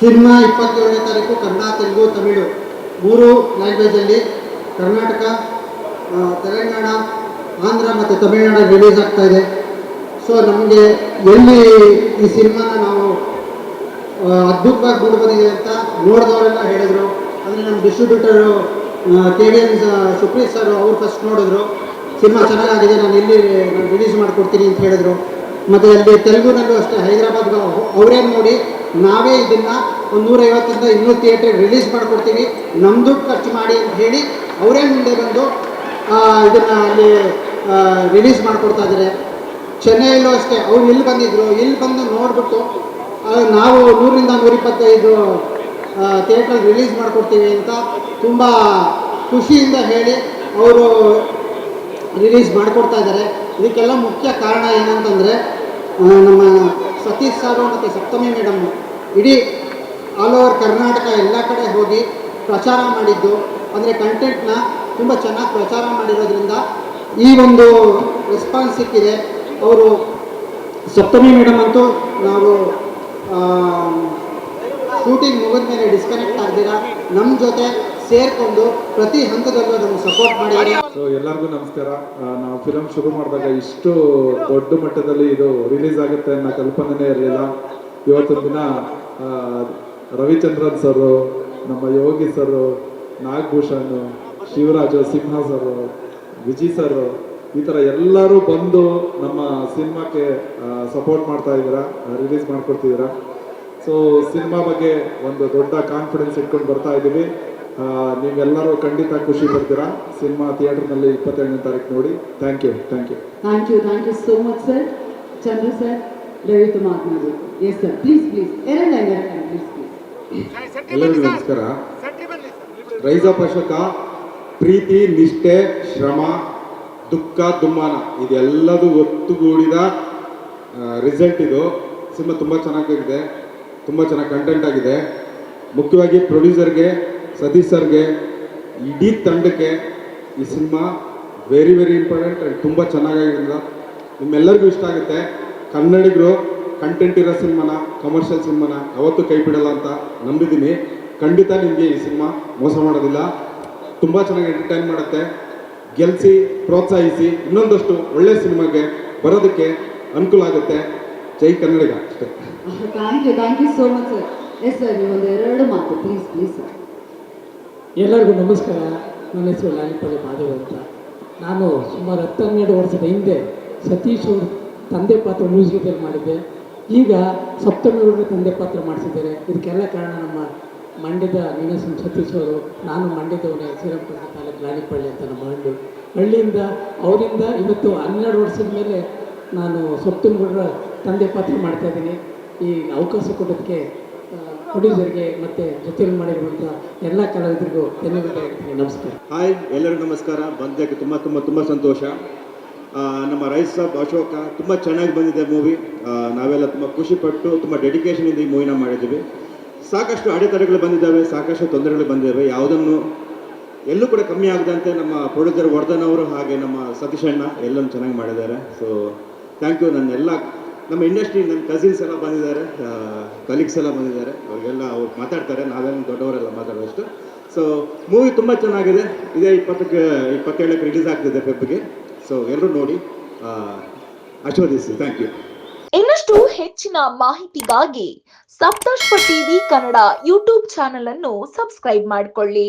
Cinema ಇಪ್ಪತ್ತೇಳನೇ ತಾರೀಕು ಕನ್ನಡ, ತೆಲುಗು, ತಮಿಳು ಮೂರು ಲ್ಯಾಂಗ್ವೇಜಲ್ಲಿ ಕರ್ನಾಟಕ ತೆಲಂಗಾಣ, ಆಂಧ್ರ ಮತ್ತು ತಮಿಳುನಾಡು ರಿಲೀಸ್ ಆಗ್ತಾ ಇದೆ. ಸೊ ನಮಗೆ ಎಲ್ಲಿ ಈ ಸಿನಿಮಾನ ನಾವು ಅದ್ಭುತವಾಗಿ ಮೂಡಿ ಅಂತ ನೋಡಿದವರೆಲ್ಲ ಹೇಳಿದರು. ಅಂದರೆ ನಮ್ಮ distributor K D N Supreeth sir ಅವ್ರು ಫಸ್ಟ್ ನೋಡಿದ್ರು. ಸಿನಿಮಾ ಚೆನ್ನಾಗಿದೆ ನಾನು ಇಲ್ಲಿ ರಿಲೀಸ್ ಮಾಡಿಕೊಡ್ತೀನಿ ಅಂತ ಹೇಳಿದರು. ಮತ್ತು ಅಲ್ಲಿ ತೆಲುಗುನಲ್ಲೂ ಅಷ್ಟೇ ಹೈದರಾಬಾದ್ ಅವರೇನು ನೋಡಿ ನಾವೇ ಇದನ್ನು ಒಂದು ನೂರೈವತ್ತರಿಂದ ಇನ್ನೂರು ಥಿಯೇಟ್ರಿಗೆ ರಿಲೀಸ್ ಮಾಡಿಕೊಡ್ತೀವಿ. ನಮ್ಮ ದುಡ್ಡು ಖರ್ಚು ಮಾಡಿ ಅಂತ ಹೇಳಿ ಅವರೇ ಮುಂದೆ ಬಂದು ಇದನ್ನು ಅಲ್ಲಿ ರಿಲೀಸ್ ಮಾಡಿಕೊಡ್ತಾ ಇದ್ದಾರೆ ಚೆನ್ನೈಯಲ್ಲೂ ಅಷ್ಟೇ, ಅವ್ರು ಇಲ್ಲಿ ಬಂದಿದ್ರು. ಇಲ್ಲಿ ಬಂದು ನೋಡಿಬಿಟ್ಟು ನಾವು ನೂರಿಂದ ನೂರಿಪ್ಪತ್ತೈದು ಥಿಯೇಟ್ರಲ್ಲಿ ರಿಲೀಸ್ ಮಾಡಿಕೊಡ್ತೀವಿ ಅಂತ ತುಂಬ ಖುಷಿಯಿಂದ ಹೇಳಿ ಅವರು ರಿಲೀಸ್ ಮಾಡಿಕೊಡ್ತಾ ಇದ್ದಾರೆ ಇದಕ್ಕೆಲ್ಲ ಮುಖ್ಯ ಕಾರಣ ಏನಂತಂದರೆ ನಮ್ಮ ಸತೀಶ್ ಸಾರು ಮತ್ತು ಸಪ್ತಮಿ ಮೇಡಮ್ ಇಡೀ ಆಲ್ ಓವರ್ ಕರ್ನಾಟಕ ಎಲ್ಲ ಕಡೆ ಹೋಗಿ ಪ್ರಚಾರ ಮಾಡಿದ್ದು. ಅಂದರೆ ಕಂಟೆಂಟ್ನ ತುಂಬ ಚೆನ್ನಾಗಿ ಪ್ರಚಾರ ಮಾಡಿರೋದ್ರಿಂದ ಈ ಒಂದು ರೆಸ್ಪಾನ್ಸ್ ಸಿಕ್ಕಿದೆ. ಅವರು ಸಪ್ತಮಿ ಮೇಡಮ್ ಅಂತೂ ನಾವು ಶೂಟಿಂಗ್ ಮುಗಿದ ಮೇಲೆ ಡಿಸ್ಕನೆಕ್ಟ್ ಆಗ್ದಿರ? ನಮ್ಮ ಜೊತೆ ಸೇರಿಕೊಂಡು ಪ್ರತಿ ಹಂತದಲ್ಲೂ ನಮಗೆ ಸಪೋರ್ಟ್ ಮಾಡಿದ್ದಾರೆ ಸೊ ಎಲ್ಲರಿಗೂ ನಮಸ್ಕಾರ. ನಾವು ಫಿಲಮ್ ಶುರು ಮಾಡಿದಾಗ ಇಷ್ಟು ದೊಡ್ಡ ಮಟ್ಟದಲ್ಲಿ ಇದು ರಿಲೀಸ್ ಆಗುತ್ತೆ ಅನ್ನೋ ಕಲ್ಪನೆನೇ ಇರಲಿಲ್ಲ. ಇವತ್ತೊಂದು ದಿನ ರವಿಚಂದ್ರನ್ ಸರು ನಮ್ಮ Yogi sir Nagabhushan, Shivaraju, Simha sir Viji sir ಈ ಥರ ಎಲ್ಲರೂ ಬಂದು ನಮ್ಮ ಸಿನಿಮಾಕ್ಕೆ ಸಪೋರ್ಟ್ ಮಾಡ್ತಾ ಇದ್ದೀರಾ ರಿಲೀಸ್ ಮಾಡ್ಕೊಡ್ತಿದ್ದೀರಾ? ಸೊ ಸಿನಿಮಾ ಬಗ್ಗೆ ಒಂದು ದೊಡ್ಡ ಕಾನ್ಫಿಡೆನ್ಸ್ ಇಟ್ಕೊಂಡು ಬರ್ತಾ ಇದ್ದೀವಿ. ನೀವೆಲ್ಲರೂ ಖಂಡಿತ ಖುಷಿ ಪಡ್ತೀರಾ? ಸಿನಿಮಾ ಥಿಯೇಟರ್ನಲ್ಲಿ ಇಪ್ಪತ್ತೆರಡನೇ ತಾರೀಕು ನೋಡಿ. Thank you thank you thank you thank you so much sir Chandra sir ದಯವಿಟ್ಟು ಮಾತನಾಡಬೇಕು. ಎಸ್ ಸರ್ ಪ್ಲೀಸ್ ಪ್ಲೀಸ್ ಎರಡು ಲೈನ್ ಎರಡು ಲೈನ್ ಪ್ಲೀಸ್ ಪ್ಲೀಸ್ ಎಲ್ಲರಿಗೂ ನಮಸ್ಕಾರ ರೈಸ್ ಆಫ್ ಅಶೋಕ ಪ್ರೀತಿ ನಿಷ್ಠೆ ಶ್ರಮ ದುಃಖ ದುಮ್ಮಾನ ಇದೆಲ್ಲದೂ ಒತ್ತುಗೂಡಿದ ರಿಸಲ್ಟ್ ಇದು. ಸಿನಿಮಾ ತುಂಬ ಚೆನ್ನಾಗಿದೆ ತುಂಬ ಚೆನ್ನಾಗಿ ಕಂಟೆಂಟ್ ಆಗಿದೆ. ಮುಖ್ಯವಾಗಿ ಪ್ರೊಡ್ಯೂಸರ್ಗೆ ಸತೀಶ್ ಸರ್ಗೆ ಇಡೀ ತಂಡಕ್ಕೆ ಈ cinema very very important and ತುಂಬ ಚೆನ್ನಾಗಿರೋದ್ರಿಂದ ನಿಮ್ಮೆಲ್ಲರಿಗೂ ಇಷ್ಟ ಆಗುತ್ತೆ. ಕನ್ನಡಿಗರು ಕಂಟೆಂಟ್ ಇರೋ ಸಿನಿಮಾನ ಕಮರ್ಷಿಯಲ್ ಸಿನಿಮಾನ ಯಾವತ್ತೂ ಕೈ ಬಿಡಲ್ಲ ಅಂತ ನಂಬಿದ್ದೀನಿ. ಖಂಡಿತ ನಿಮಗೆ ಈ ಸಿನಿಮಾ ಮೋಸ ಮಾಡೋದಿಲ್ಲ. ತುಂಬ ಚೆನ್ನಾಗಿ ಎಂಟರ್ಟೈನ್ ಮಾಡುತ್ತೆ. ಗೆಲ್ಲಿಸಿ ಪ್ರೋತ್ಸಾಹಿಸಿ ಇನ್ನೊಂದಷ್ಟು ಒಳ್ಳೆ ಸಿನಿಮಾಗೆ ಬರೋದಕ್ಕೆ ಅನುಕೂಲ ಆಗುತ್ತೆ. ಜೈ ಕನ್ನಡಿಗ. ಅಷ್ಟೇ. Thank you thank you so much sir yes sir ನೀವು ಒಂದು ಎರಡು ಮಾತು ಪ್ಲೀಸ್ ಪ್ಲೀಸ್ ಸರ್ ಎಲ್ಲರಿಗೂ ನಮಸ್ಕಾರ. ನನ್ನ ಹೆಸರು ಲಾಲಿಪಳ್ಳಿ ಮಾಧವ್ ಅಂತ. ನಾನು ಸುಮಾರು ಹತ್ತೆರಡು ವರ್ಷದ ಹಿಂದೆ ಸತೀಶ್ ಅವ್ರ ತಂದೆ ಪಾತ್ರ ಮ್ಯೂಸಿಕದಲ್ಲಿ ಮಾಡಿದ್ದೆ. ಈಗ ಸಪ್ತಮಿ ಅವ್ರ ತಂದೆ ಪಾತ್ರ ಮಾಡಿಸಿದ್ದಾರೆ. ಇದಕ್ಕೆಲ್ಲ ಕಾರಣ ನಮ್ಮ ಮಂಡ್ಯದ ನೀನಸಿಂ ಸತೀಶ್ ಅವರು ನಾನು ಮಂಡ್ಯದವನೇ ಶ್ರೀರಂಗಪಟ್ಟಣ ತಾಲೂಕು ರಾಣಿಪಳ್ಳಿ ಅಂತ ನಮ್ಮ ಹಳ್ಳಿ ಹಳ್ಳಿಯಿಂದ ಅವರಿಂದ ಇವತ್ತು ಹನ್ನೆರಡು ವರ್ಷದ ಮೇಲೆ ನಾನು ಸಪ್ತಮಿಗೌಡರ ತಂದೆ ಪಾತ್ರ ಮಾಡ್ತಾ ಇದ್ದೀನಿ. ಈ ಅವಕಾಶ ಕೊಡೋದಕ್ಕೆ ಪ್ರೊಡ್ಯೂಸರ್ಗೆ ಮತ್ತು ಜೊತೆಯಲ್ಲಿ ಮಾಡಿರುವಂಥ ಎಲ್ಲ ಕಲಾವಿದರಿಗೂ ಧನ್ಯವಾದ ನಮಸ್ಕಾರ. ಹಾಯ್ ಎಲ್ಲರಿಗೂ ನಮಸ್ಕಾರ. ಬಂದಕ್ಕೆ ತುಂಬ ತುಂಬ ತುಂಬ ಸಂತೋಷ. ನಮ್ಮ ರೈಸ್ ಸಾಬ್ ಅಶೋಕ ತುಂಬ ಚೆನ್ನಾಗಿ ಬಂದಿದೆ ಮೂವಿ. ನಾವೆಲ್ಲ ತುಂಬ ಖುಷಿಪಟ್ಟು, ತುಂಬ ಡೆಡಿಕೇಶನಿಂದ ಈ ಮೂವಿನ ಮಾಡಿದ್ದೀವಿ. ಸಾಕಷ್ಟು ಅಡೆತಡೆಗಳು ಬಂದಿದ್ದಾವೆ, ಸಾಕಷ್ಟು ತೊಂದರೆಗಳು ಬಂದಿದ್ದಾವೆ. ಯಾವುದನ್ನು ಎಲ್ಲೂ ಕೂಡ ಕಮ್ಮಿ ಆಗದಂತೆ ನಮ್ಮ ಪ್ರೊಡ್ಯೂಸರ್ ವರ್ಧನ್ ಅವರು ಹಾಗೆ ನಮ್ಮ ಸತೀಶ್ ಅಣ್ಣ ಎಲ್ಲನೂ ಚೆನ್ನಾಗಿ ಮಾಡಿದ್ದಾರೆ. ಸೊ ಥ್ಯಾಂಕ್ ಯು ನನ್ನ ಎಲ್ಲ ನಮ್ಮ ಇಂಡಸ್ಟ್ರಿ ನನ್ನ ಕಸಿನ್ಸ್ ಎಲ್ಲ ಬಂದಿದ್ದಾರೆ. ಕಲೀಗ್ಸ್ ಎಲ್ಲ ಬಂದಿದ್ದಾರೆ. ಅವರಿಗೆಲ್ಲ ಅವ್ರು ಮಾತಾಡ್ತಾರೆ. ನಾವೇನು ದೊಡ್ಡವರೆಲ್ಲ ಮಾತಾಡೋಷ್ಟು ಸೊ ಮೂವಿ ತುಂಬ ಚೆನ್ನಾಗಿದೆ. ಇದೇ ಇಪ್ಪತ್ತಕ್ಕೆ, ಇಪ್ಪತ್ತೇಳಕ್ಕೆ ರಿಲೀಸ್ ಆಗ್ತಿದೆ ಫೆಬ್ಗೆ ಸೊ ಎಲ್ಲರೂ ನೋಡಿ ಆಶೀರ್ವದಿಸಿ. ಥ್ಯಾಂಕ್ ಯು ಇನ್ನಷ್ಟು ಹೆಚ್ಚಿನ ಮಾಹಿತಿಗಾಗಿ Saptarsha TV Kannada YouTube channel ಅನ್ನು ಸಬ್ಸ್ಕ್ರೈಬ್ ಮಾಡಿಕೊಳ್ಳಿ.